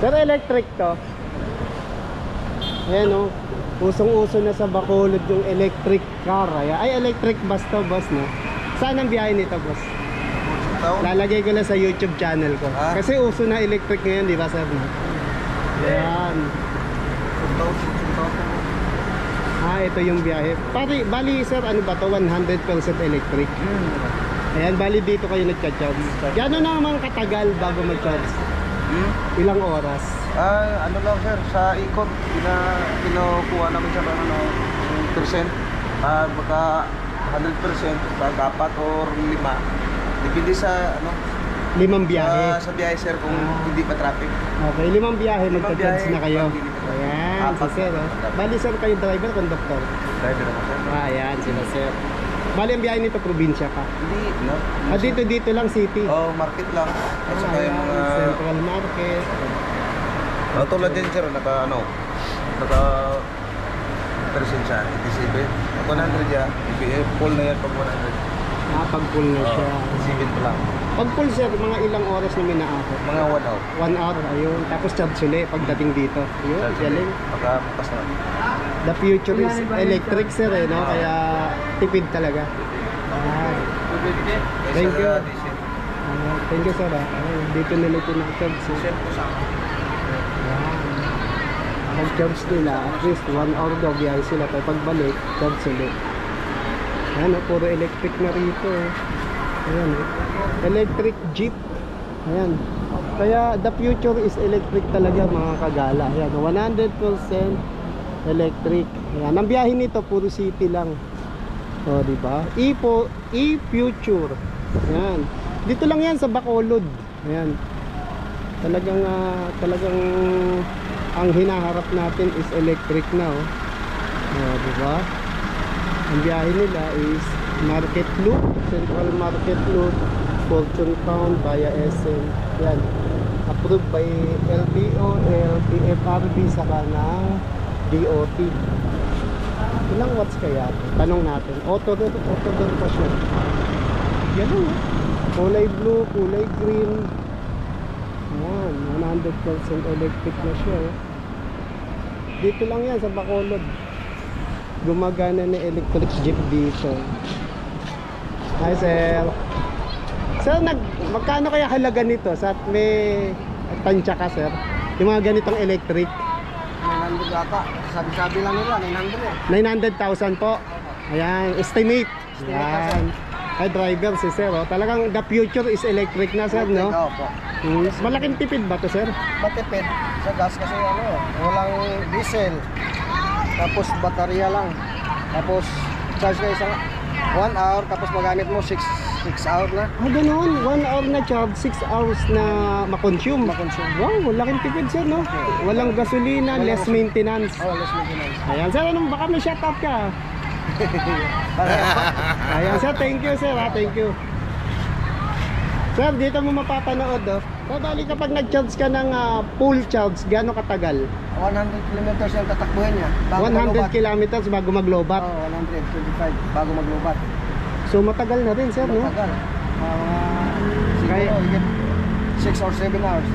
Pero electric to. Ayan o. Usong-uso na sa Bacolod yung electric car. Ay, ay electric bus to, boss, no? Saan ang biyahe nito, boss? Lalagay ko lang sa YouTube channel ko. Ah. Kasi uso na electric ngayon, di ba, sir? no? Ayan. Ah, ito yung biyahe. Pari, bali, sir, ano ba to? 100% electric. Ayan, bali dito kayo nagcha-charge. Gano'n naman katagal bago mag-charge? Hmm? Ilang oras? Ah, ano lang sir, sa ikot, pina, kinukuha namin sa ano, yung percent. Ah, baka 100% pag apat or lima. Depende sa ano, Limang biyahe. sa biyahe sir kung Ah. hindi pa traffic. Okay, limang biyahe, Limang biyahe, na kayo. hindi pa- Ayan, si Apat sir. Oh. Bali, sir, kayo driver, conductor. Driver ako sir. Ah, ayan, sila sir. Bali, ang biyahe nito, probinsya pa. Hindi, no? Ah, dito, dito lang, city. Oh, market lang. At saka yung mga... Central Market. Oh, tulad din sir, naka ano, naka percent siya, 87. 100 ya, eh, full na yan pag 100. Ah, pag full na siya. Oh, 87 pa lang. Pag full, sir, mga ilang oras na minaako? Mga 1 out. One hour, ayun. Tapos charge ulit pagdating dito. Ayun, galing. Baka bukas na. The future is electric, sir, eh, no? Kaya tipid talaga. Ah, Thank you. Ah, thank you, sir. Ah. Ayun, dito nila eh. Diesel po sa akin. Pag-charge nila, at least one hour daw biyahe sila. Pero pagbalik, charge ulit. Ayan, oh, puro electric na rito. eh. Ayan, electric jeep. Ayan. Kaya the future is electric talaga mga kagala. Ayan, 100% electric. Ayan, ang biyahe nito puro city lang. O, di ba? E po, e-future. Ayan. Dito lang 'yan sa Bacolod. Ayan. Talagang ah, talagang ang hinaharap natin is electric na, oh. O, di ba? Ang biyahe nila is Market Loop, Central Market Loop, Fortune Town via SM. Yan. Approved by LTO, LTFRB, saka ng DOT. Ilang watts kaya? Tanong natin. Auto door, auto door pa siya. Yan oh. Kulay blue, kulay green. Yan, 100% electric na siya. oh. Dito lang yan sa Bacolod. Gumagana na electric jeep dito. Hi, sir. Sir, nag, magkano kaya halaga nito? Sa may tansya ka, sir? Yung mga ganitong electric. 900 yata. Sabi-sabi lang nila, 900 eh. 900,000 po. Ayan, estimate. Ayan. Ay, driver si sir. Oh. Talagang the future is electric na, sir, no? Oo po. Hmm. Malaking tipid ba to, sir? Matipid sa gas kasi ano, walang diesel. Tapos baterya lang. Tapos charge ka isang 1 hour tapos magamit mo 6 6 hour na. Ah, ganun. 1 hour na charge, 6 hours na makonsume. Makonsume. Wow, laking tipid, sir, no? Walang gasolina, Walang less maintenance. Oh, less maintenance. Ayan, sir, anong baka may shout out ka? Ayan, sir, thank you, sir, ha? Thank you. Sir, dito mo mapapanood, oh. So, bali kapag nag-charge ka ng ah, full charge, gaano katagal? 100 kilometers yung tatakbuhin niya. 100 kilometers bago maglobat. Oh, 125 bago maglubat. So, matagal na rin, sir, no? Matagal. Uh, siguro, Kaya- higit 6 or 7 hours.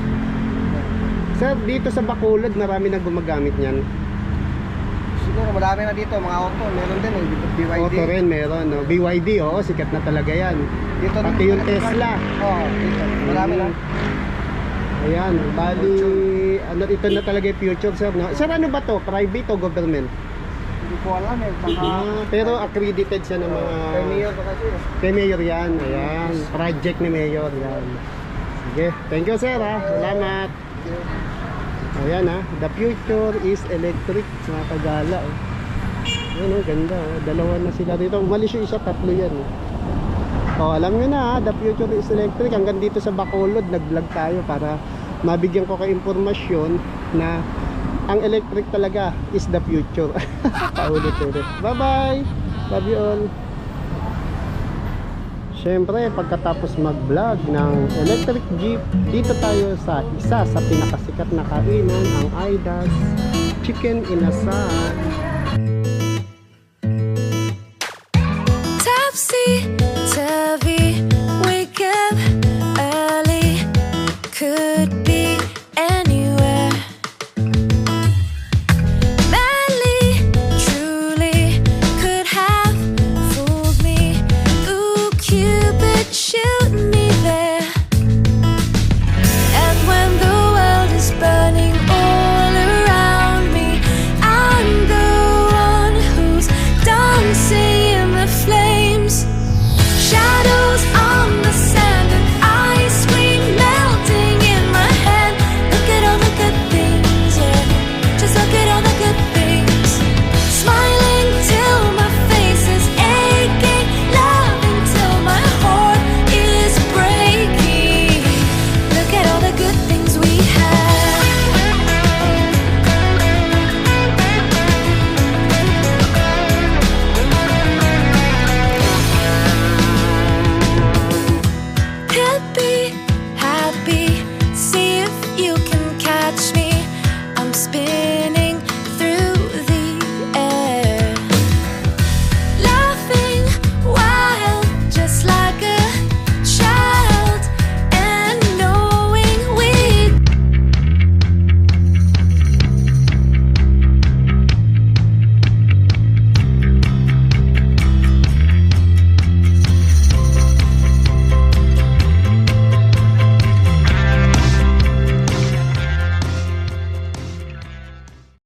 Sir, dito sa Bacolod, marami na gumagamit niyan. Siguro marami na dito, mga auto. Meron din, eh, BYD. Auto rin, meron, no? BYD, oo, sikat na talaga yan. Dito Pati yung Tesla. Oo, oh, dito. Marami na. Ayan, bali, ano, ito na talaga yung future, sir, no? Sir, ano ba to? Private o government? Hindi ko alam eh. Baka... Ah, pero accredited siya ng mga... Kay Mayor pa kasi. eh. Kay Mayor yan, ayan. Project ni Mayor, yan. Sige, thank you, sir, ha? Salamat. Ayan, ha? The future is electric, mga kagala, oh. Ayan, oh, ganda, oh. Dalawa na sila dito. Umalis yung isa, tatlo yan, oh. Oh, alam nyo na? The future is electric. Hanggang dito sa Bacolod, nag-vlog tayo para mabigyan ko kayo impormasyon na ang electric talaga is the future. Paulit-ulit. Bye-bye! Love you all! Siyempre, pagkatapos mag-vlog ng electric jeep, dito tayo sa isa sa pinakasikat na kainan, ang Aidas Chicken Inasal.